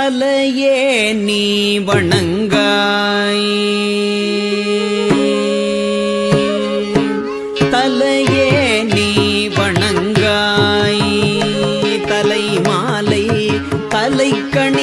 தலையே நீ வணங்காய். தலையே நீ வணங்காய். தலை மாலை தலைக்கணி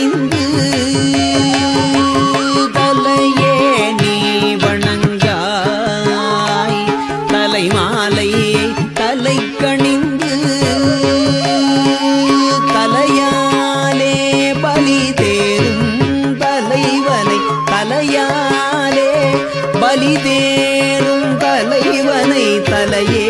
பலிதேரும் தலைவனை தலையே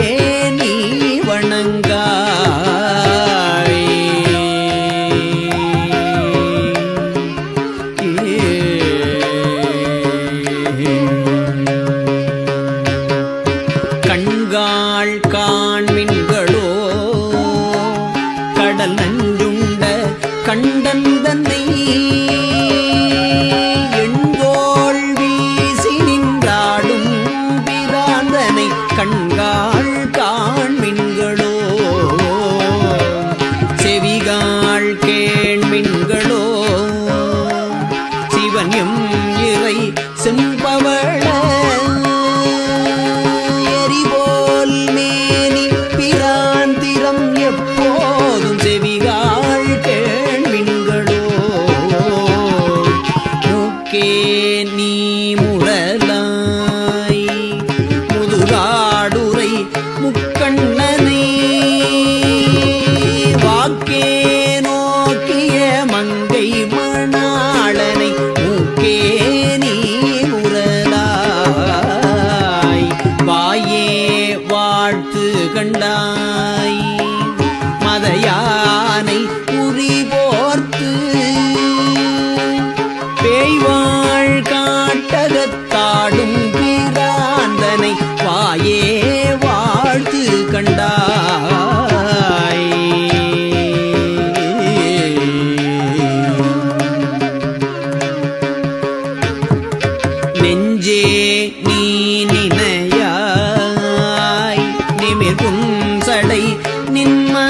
மாதைய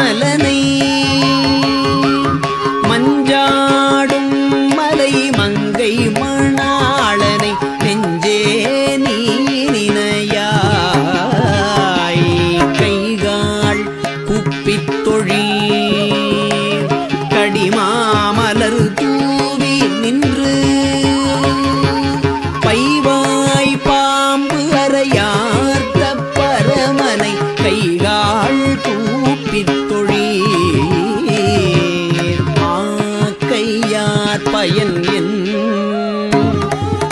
silently பயன்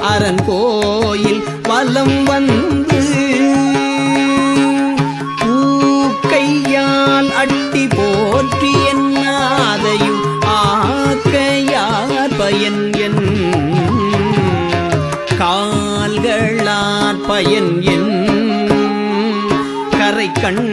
அரண் கோயில் வலம் வந்து பூக்கையால் அட்டி போற்றி என்னாதையும் ஆக்கையார் பயன் என் கால்களார் பயன் என் கரை கண்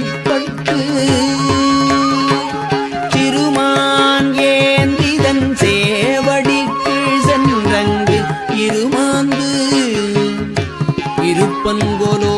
புறப்பட்டு திருமான் ஏந்திதன் சேவடிக்கு சென்றங்கு இருமாந்து. இருப்பன்கொலோ